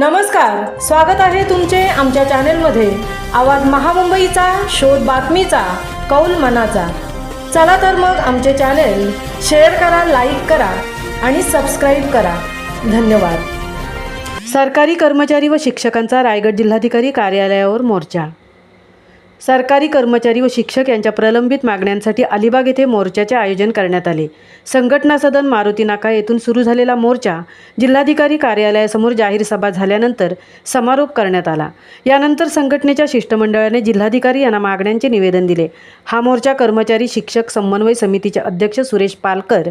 नमस्कार स्वागत आहे तुमचे आमच्या चॅनेलमध्ये. आवाज महामुंबईचा शोध बातमीचा कौल मनाचा. चला तर मग आमचे चॅनेल शेअर करा लाईक करा आणि सबस्क्राईब करा. धन्यवाद. सरकारी कर्मचारी व शिक्षकांचा रायगड जिल्हाधिकारी कार्यालयावर मोर्चा. सरकारी कर्मचारी व शिक्षक यांच्या प्रलंबित मागण्यांसाठी अलिबाग येथे मोर्चाचे आयोजन करण्यात आले. संघटना सदन मारुती नाका येथून सुरू झालेला मोर्चा जिल्हाधिकारी कार्यालयासमोर जाहीर सभा झाल्यानंतर समारोप करण्यात आला. यानंतर संघटनेच्या शिष्टमंडळाने जिल्हाधिकारी यांना मागण्यांचे निवेदन दिले. हा मोर्चा कर्मचारी शिक्षक समन्वय समितीचे अध्यक्ष सुरेश पालकर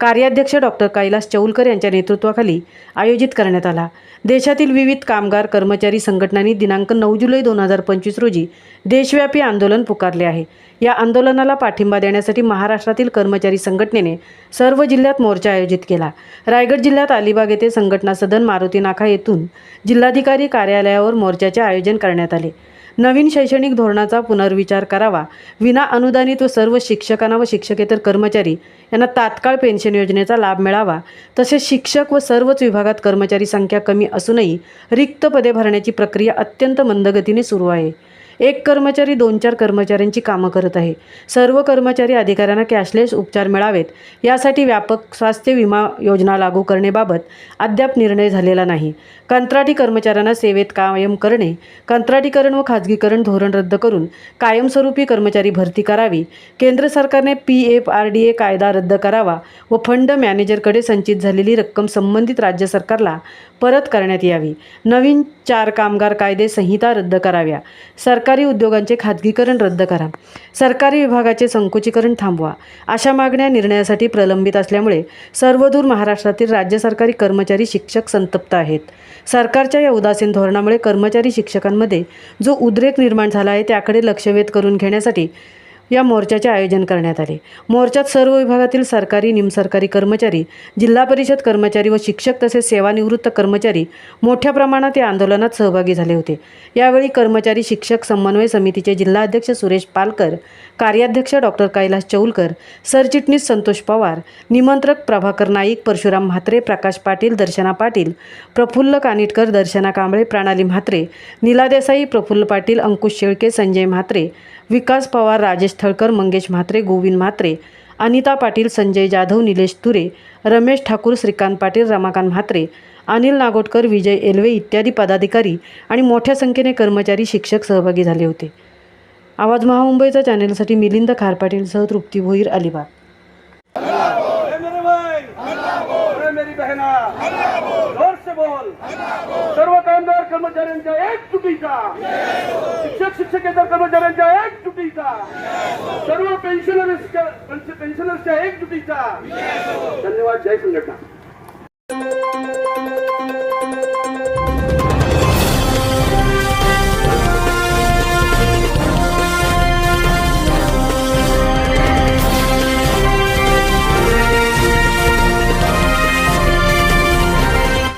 कार्याध्यक्ष डॉक्टर कैलास चौलकर यांच्या नेतृत्वाखाली आयोजित करण्यात आला. देशातील विविध कामगार कर्मचारी संघटनांनी दिनांक नऊ जुलै दोन हजार पंचवीस रोजी देशव्यापी आंदोलन पुकारले आहे. या आंदोलनाला पाठिंबा देण्यासाठी महाराष्ट्रातील कर्मचारी संघटनेने सर्व जिल्ह्यात मोर्चा आयोजित केला. रायगड जिल्ह्यात अलिबाग येथे संघटना सदन मारुती नाका येथून जिल्हाधिकारी कार्यालयावर मोर्चाचे आयोजन करण्यात आले. नवीन शैक्षणिक धोरणाचा पुनर्विचार करावा. विना अनुदानित व सर्व शिक्षकांना व शिक्षकेतर कर्मचारी यांना तात्काळ पेन्शन योजनेचा लाभ मिळावा. तसेच शिक्षक व सर्वच विभागात कर्मचारी संख्या कमी असूनही रिक्त पदे भरण्याची प्रक्रिया अत्यंत मंदगतीने सुरू आहे. एक कर्मचारी दोन चार कर्मचाऱ्यांची कामं करत आहे. सर्व कर्मचारी अधिकाऱ्यांना कॅशलेस उपचार मिळावेत. यासाठी व्यापक स्वास्थ्य विमा योजना लागू करण्याबाबत अद्याप निर्णय झालेला नाही. कंत्राटी कर्मचाऱ्यांना सेवेत कायम करणे कंत्राटीकरण व खाजगीकरण धोरण रद्द करून कायमस्वरूपी कर्मचारी भरती करावी केंद्र सरकारने P F R D A कायदा रद्द करावा व फंड मॅनेजरकडे संचित झालेली रक्कम संबंधित राज्य सरकारला परत करण्यात यावी. नवीन चार कामगार कायदे संहिता रद्द कराव्या. सरकारी उद्योगांचे खाजगीकरण रद्द करा. सरकारी विभागाचे संकुचीकरण थांबवा. अशा मागण्या निर्णयासाठी प्रलंबित असल्यामुळे सर्वदूर महाराष्ट्रातील राज्य सरकारी कर्मचारी शिक्षक संतप्त आहेत. सरकारच्या या उदासीन धोरणामुळे कर्मचारी शिक्षकांमध्ये जो उद्रेक निर्माण झाला आहे त्याकडे लक्षवेध करून घेण्यासाठी या मोर्चाचे आयोजन करण्यात आले. मोर्चात सर्व विभागातील सरकारी निमसरकारी कर्मचारी जिल्हा परिषद कर्मचारी व शिक्षक तसेच सेवानिवृत्त कर्मचारी मोठ्या प्रमाणात या आंदोलनात सहभागी झाले होते. यावेळी कर्मचारी शिक्षक समन्वय समितीचे जिल्हाध्यक्ष सुरेश पालकर कार्याध्यक्ष डॉक्टर कैलास चौलकर सरचिटणीस संतोष पवार निमंत्रक प्रभाकर नाईक परशुराम म्हात्रे प्रकाश पाटील दर्शना पाटील प्रफुल्ल कानिटकर दर्शना कांबळे प्रणाली म्हात्रे नीला देसाई प्रफुल्ल पाटील अंकुश शेळके संजय म्हात्रे विकास पवार राजेश थळकर मंगेश म्हात्रे गोविंद म्हात्रे अनिता पाटील संजय जाधव निलेश तुरे रमेश ठाकूर श्रीकांत पाटील रमाकांत म्हात्रे अनिल नागोटकर विजय एलवे इत्यादी पदाधिकारी आणि मोठ्या संख्येने कर्मचारी शिक्षक सहभागी झाले होते. आवाज महामुंबईचा चॅनेलसाठी मिलिंद खारपाटीलसह तृप्ती भोईर अलिबाग ए मेरे भाई ए मेरी बहना। जोर से बोल। सर्व कामगार कर्मचाऱ्यांच्या एक तुटीचा शिक्षक शिक्षकेतर कर्मचाऱ्यांच्या एक तुटीचा सर्व पेन्शनर्सच्या एक तुटीचा धन्यवाद जय संघटना।